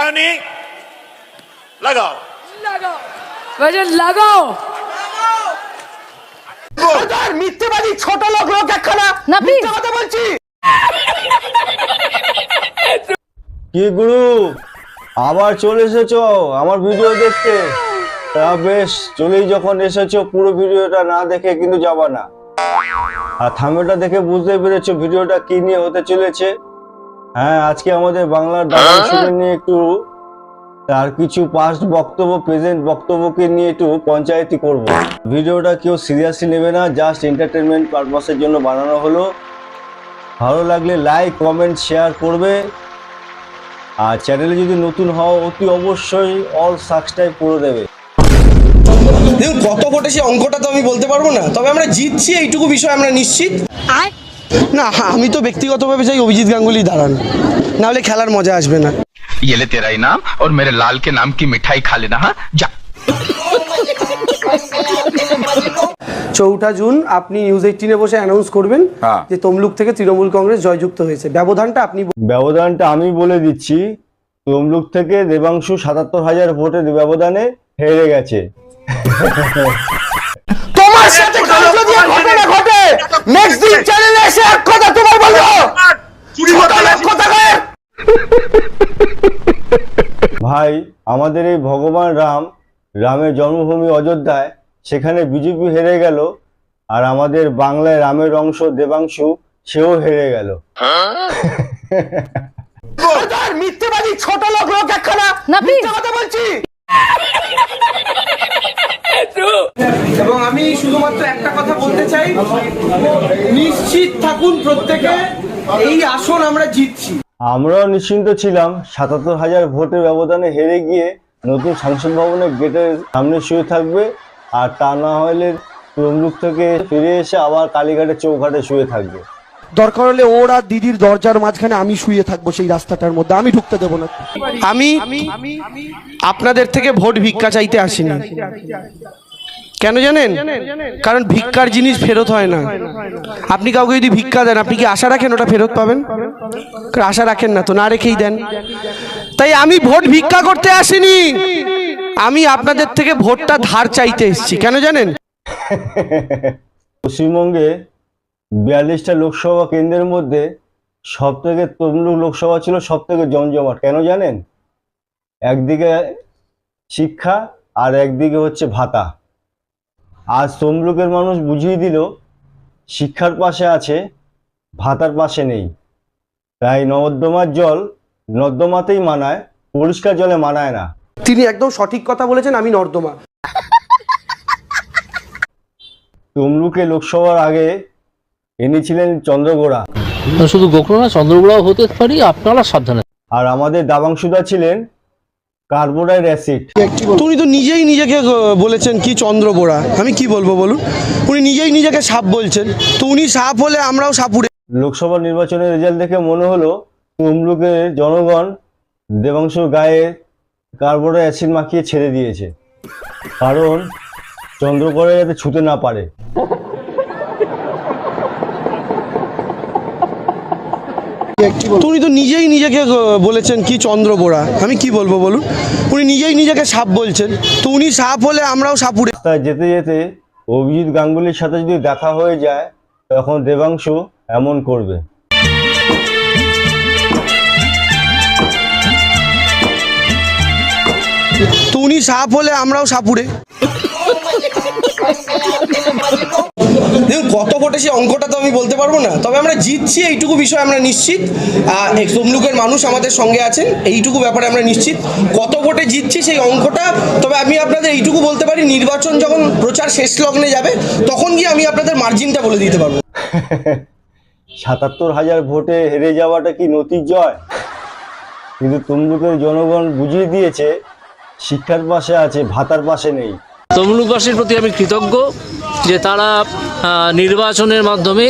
আনি লাগাও লাগাও লাগাও। তোর মিথ্যেবাদী ছোট লোক লোক একখানা না মিথ্যে কথা বলছি। কি গুরু? আবার চলে এসেছ আমার ভিডিও দেখতে? তা বেশ চলেই যখন এসেছ পুরো ভিডিওটা না দেখে কিন্তু যাবা না। আর থামেটা দেখে বুঝতে পেরেছ ভিডিওটা কি নিয়ে হতে চলেছে? হ্যাঁ আজকে আমাদের বাংলার দাদা শুনে নিয়ে একটু তার কিছু পাস্ট বক্তব্য প্রেজেন্ট বক্তব্যকে নিয়ে একটু পঞ্চায়েতি করব। ভিডিওটা কেউ সিরিয়াসলি নেবে না জাস্ট এন্টারটেনমেন্ট পারপাসের জন্য বানানো হলো। ভালো লাগলে লাইক কমেন্ট শেয়ার করবে। আর চ্যানেলে যদি নতুন হও অতি অবশ্যই অল সাবস্ক্রাইব করে দেবে। দেখুন কত ভোটে সে অঙ্কটা তো আমি বলতে পারব না। তবে আমরা জিতছি এইটুকু বিষয় আমরা নিশ্চিত। না আমি তো ব্যক্তিগতভাবে চাই অভিজিৎ গাঙ্গুলি দাঁড়ান নাহলে খেলার মজা আসবে না ये ले तेरा इनाम और मेरे लाल के नाम की मिठाई खा लेना हाँ जा চৌঠা জুন আপনি নিউজ এইটিনে বসে অ্যানাউন্স করবেন হ্যাঁ। যে তমলুক থেকে তৃণমূল কংগ্রেস জয়যুক্ত হয়েছে ব্যবধানটা আপনি ব্যবধানটা আমি বলে দিচ্ছি তমলুক থেকে দেবাংশু সাতাত্তর হাজার ভোটের ব্যবধানে হেরে গেছে তোমার সাথে নেক্সট দিন চ্যানেলে এসে এক কথা তোমার বলব। লোক ভাই আমাদের এই ভগবান রাম রামের জন্মভূমি অযোধ্যায় সেখানে বিজেপি হেরে গেল আর আমাদের বাংলায় রামের অংশ দেবাংশু সেও হেরে গেল। মিথ্যেবাদী ছোট লোক লোক একখানা না, please। মিথ্যে কথা বলছি এবং আমি শুধুমাত্র একটা কথা বলতে চাই থাকুন প্রত্যেকে এই আসন আমরা জিতছি আমরাও নিশ্চিন্ত ছিলাম সাতাত্তর হাজার ভোটের ব্যবধানে হেরে গিয়ে নতুন সংসদ ভবনের গেটের সামনে শুয়ে থাকবে আর তা না হলে তমলুক থেকে ফিরে এসে আবার কালীঘাটের চৌঘাটে শুয়ে থাকবে দরকার হলে ওর আর দিদির দরজার মাঝখানে আমি শুয়ে থাকব সেই রাস্তাটার মধ্যে আমি ঢুকতে দেবো না আমি আপনাদের থেকে ভোট ভিক্ষা চাইতে আসিনি কেন জানেন? কারণ ভিক্ষার জিনিস ফেরত হয় না। আপনি কাউকে যদি ভিক্ষা দেন, আপনি কি আশা রাখেন ওটা ফেরত পাবেন? আশা রাখেন না তো, না রেখেই দেন। তাই আমি ভোট ভিক্ষা করতে আসিনি। আমি আপনাদের থেকে ভোটটা ধার চাইতে এসেছি। কেন জানেন? পশ্চিমবঙ্গে বিয়াল্লিশটা লোকসভা কেন্দ্রের মধ্যে সব থেকে তমলুক লোকসভা ছিল সব থেকে জমজমাট। কেন জানেন? একদিকে শিক্ষা আর একদিকে হচ্ছে ভাতা। আজ তমলুকের মানুষ বুঝিয়ে দিল শিক্ষার পাশে আছে ভাতার পাশে নেই। তাই নর্দমার জল নর্দমাতেই মানায় পরিষ্কার জলে মানায় না। তিনি একদম সঠিক কথা বলেছেন আমি নর্দমা। তমলুকে লোকসভার আগে এনেছিলেন চন্দ্রগোড়া। শুধু গোকুল না চন্দ্রগুড়াও হতে পারি আপনারা সাবধানে। আর আমাদের দাবাংশুদা ছিলেন কার্বোনাইড অ্যাসিড। উনি তো নিজেই নিজেকে বলেছেন কি চন্দ্র বোরা আমি কি বলব বলুন? উনি নিজেই নিজেকে সাপ বলছেন। তো উনি সাপ হলে আমরাও সাপুড়ে লোকসভা নির্বাচনের রেজাল্ট দেখে মনে হলো তমলুকের জনগণ দেবাংশ গায়ে কার্বোনাইড অ্যাসিড মাখিয়ে ছেড়ে দিয়েছে। কারণ চন্দ্রকড়া যাতে ছুতে না পারে। উনি তো নিজেই নিজেকে বলেছেন কি চন্দ্র বোরা। আমি কি বলব বলুন? উনি নিজেই নিজেকে সাপ বলছেন। তো উনি সাপ হলে আমরাও সাপুড়ে যেতে যেতে অভিজিৎ গাঙ্গুলির সাথে যদি দেখা হয়ে যায় তখন দেবাংশু এমন করবে। তো উনি সাপ হলে আমরাও সাপুড়ে দেখুন কত ভোটে সে অঙ্কটা তো আমি বলতে পারব না। তবে আমরা জিতছি এইটুকু বিষয় আমরা নিশ্চিত। তমলুকের মানুষ আমাদের সঙ্গে আছেন এইটুকু ব্যাপারে আমরা নিশ্চিত। কত ভোটে জিতছি সেই অঙ্কটা তবে আমি আপনাদের এইটুকু বলতে পারি নির্বাচন যখন প্রচার শেষ লগ্নে যাবে তখন গিয়ে আমি আপনাদের মার্জিনটা বলে দিতে পারব। সাতাত্তর হাজার ভোটে হেরে যাওয়াটা কি নতির জয়? কিন্তু তমলুকের জনগণ বুঝিয়ে দিয়েছে শিক্ষার পাশে আছে ভাতার পাশে নেই। তমলুকবাসীর প্রতি আমি কৃতজ্ঞ। যে তারা নির্বাচনের মাধ্যমে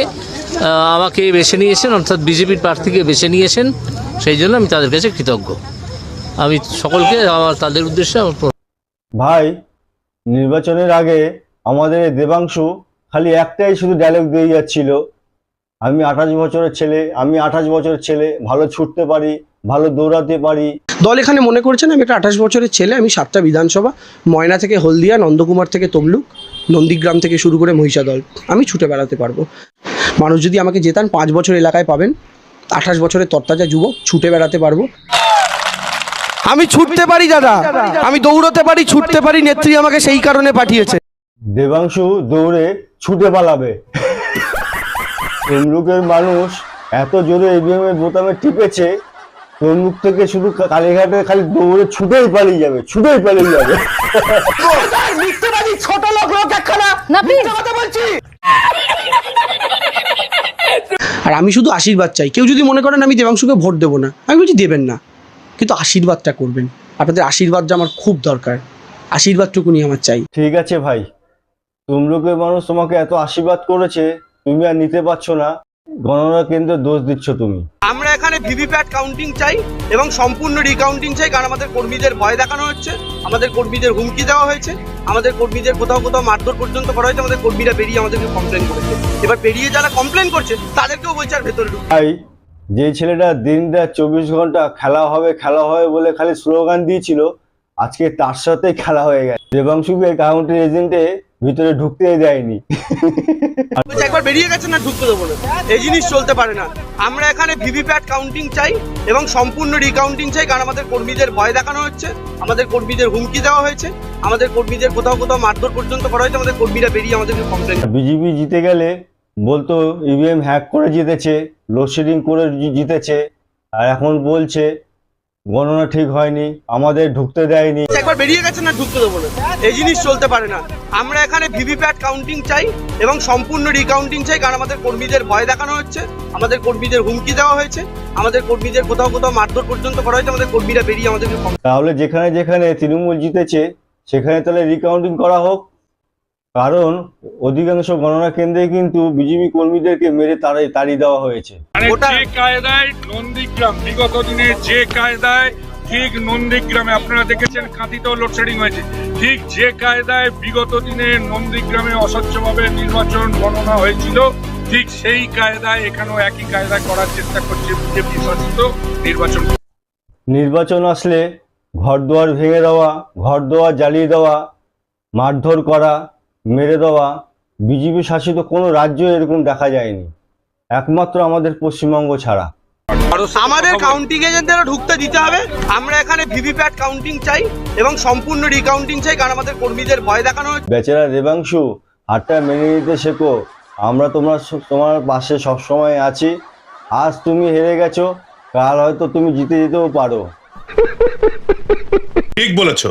আমাকে বেছে নিয়েছেন, অর্থাৎ বিজেপির প্রার্থীকে বেছে নিয়েছেন, সেই জন্য আমি তাদের কাছে কৃতজ্ঞ। আমি সকলকে আমার, তাদের উদ্দেশ্যে ভাই, নির্বাচনের আগে আমাদের দেবাংশু খালি একটাই শুধু ডায়লগ দিয়ে যাচ্ছিল, আমি আঠাশ বছরের ছেলে, আমি আঠাশ বছরের ছেলে, ভালো ছুটতে পারি, ভালো দৌড়াতে পারি। দল এখানে মনে করছেন আমি একটা আঠাশ বছরের ছেলে আমি সাতটা বিধানসভা ময়না থেকে হলদিয়া নন্দকুমার থেকে তমলুক নন্দীগ্রাম থেকে শুরু করে মহিষাদল আমি ছুটে বেড়াতে পারব। মানুষ যদি আমাকে জেতান পাঁচ বছর এলাকায় পাবেন আঠাশ বছরের তত্তাজা যুবক ছুটে বেড়াতে পারব। আমি ছুটতে পারি দাদা। আমি দৌড়তে পারি ছুটতে পারি নেত্রী আমাকে সেই কারণে পাঠিয়েছে। দেবাংশু দৌড়ে ছুটে পালাবে। তমলুকের মানুষ এত জোরে ইভিএম এর বোতামে টিপেছে তমলুক থেকে শুধু কালীঘাটে খালি দৌড়ে ছুটেই পালিয়ে যাবে ছুটেই পালিয়ে যাবে। ছোট লোক লোক একখানা না প্লিজ আর আমি শুধু আশীর্বাদ চাই। কেউ যদি মনে করেন আমি দেবাংশুকে ভোট দেবো না আমি বলছি দেবেন না। কিন্তু আশীর্বাদটা করবেন। আপনাদের আশীর্বাদটা আমার খুব দরকার। আশীর্বাদটুকুনি আমার চাই। ঠিক আছে ভাই। তমলুকের মানুষ তোমাকে এত আশীর্বাদ করেছে তুমি আর নিতে পারছ না। গণনা কেন্দ্রে দোষ দিচ্ছ তুমি। আমরা এখানে ভিভিপ্যাট কাউন্টিং চাই এবং সম্পূর্ণ রিকাউন্টিং চাই কারণ আমাদের কর্মীদের ভয় দেখানো হচ্ছে আমাদের কর্মীদের হুমকি দেওয়া হয়েছে আমাদের কর্মীদের কোথাও কোথাও মারধর পর্যন্ত করা হয়েছে আমাদের কর্মীরা বেরিয়ে আমাদেরকে কমপ্লেন করেছে। এবার বেরিয়ে যারা কমপ্লেন করছে তাদেরকেও বলছে আর ভেতরে ঢুকতে যে ছেলেটা দিন রাত চব্বিশ ঘণ্টা খেলা হবে খেলা হবে বলে খালি স্লোগান দিয়েছিল আজকে তার সাথে খেলা হয়ে গেছে। দেবাংশুকে কাউন্টি এজেন্টে ভিতরে ঢুকতেই দেয়নি। একবার বেরিয়ে গেছে না ঢুকতে দেবো না? এই জিনিস চলতে পারে না। আমরা এখানে ভিভিপ্যাট কাউন্টিং চাই এবং সম্পূর্ণ রিকাউন্টিং চাই কারণ আমাদের কর্মীদের ভয় দেখানো হচ্ছে আমাদের কর্মীদের হুমকি দেওয়া হয়েছে আমাদের কর্মীদের কোথাও কোথাও মারধর পর্যন্ত করা হয়েছে আমাদের কর্মীরা বেরিয়ে আমাদেরকে কমপ্লেন বিজেপি জিতে গেলে বলতো ইভিএম হ্যাক করে জিতেছে লোডশেডিং করে জিতেছে আর এখন বলছে গণনা ঠিক হয়নি আমাদের ঢুকতে দেয়নি। একবার বেরিয়ে গেছে না ঢুকতে দেবো না। এই জিনিস চলতে পারে না। আমরা এখানে ভিভিপ্যাট কাউন্টিং চাই এবং সম্পূর্ণ রিকাউন্টিং চাই কারণ আমাদের কর্মীদের ভয় দেখানো হচ্ছে আমাদের কর্মীদের হুমকি দেওয়া হয়েছে আমাদের কর্মীদের কোথাও কোথাও মারধর পর্যন্ত করা হয়েছে আমাদের কর্মীরা বেরিয়ে আমাদেরকে তাহলে যেখানে যেখানে তৃণমূল জিতেছে সেখানে তাহলে রিকাউন্টিং করা হোক। কারণ অধিকাংশ গণনা কেন্দ্রে কিন্তু বিজেপি কর্মীদেরকে মেরে তাড়াই তাড়িয়ে দেওয়া হয়েছে। মানে যে কায়দায় নন্দীগ্রাম বিগত দিনে যে কায়দায় ঠিক নন্দীগ্রামে আপনারা দেখেছেন কাঁথিতেও লোডশেডিং হয়েছে। ঠিক যে কায়দায় বিগত দিনে নন্দীগ্রামে অস্বচ্ছভাবে নির্বাচন গণনা হয়েছিল, ঠিক সেই কায়দায় এখানেও একই কায়দায় করার চেষ্টা করছে বিজেপি শাসিত নির্বাচন নির্বাচন আসলে ঘর দুয়ার ভেঙে দেওয়া ঘর দুয়ার জ্বালিয়ে দেওয়া, মারধর করা, মেরে দেওয়া, বিজেপি শাসিত কোনো রাজ্য এরকম দেখা যায়নি। একমাত্র আমাদের পশ্চিমবঙ্গ ছাড়া। আমাদের কাউন্টিং এজেন্টদেরও ঢুকতে দিতে হবে। আমরা এখানে ভিভিপ্যাট কাউন্টিং চাই এবং সম্পূর্ণ রিকাউন্টিং চাই কারণ আমাদের কর্মীদের ভয় দেখানো হচ্ছে। বেচারা দেবাংশু হারটা মেনে নিতে শেখো। আমরা তোমার তোমার পাশে সবসময় আছি। আজ তুমি হেরে গেছো কাল হয়তো তুমি জিতে যেতেও পারো। ঠিক বলেছ।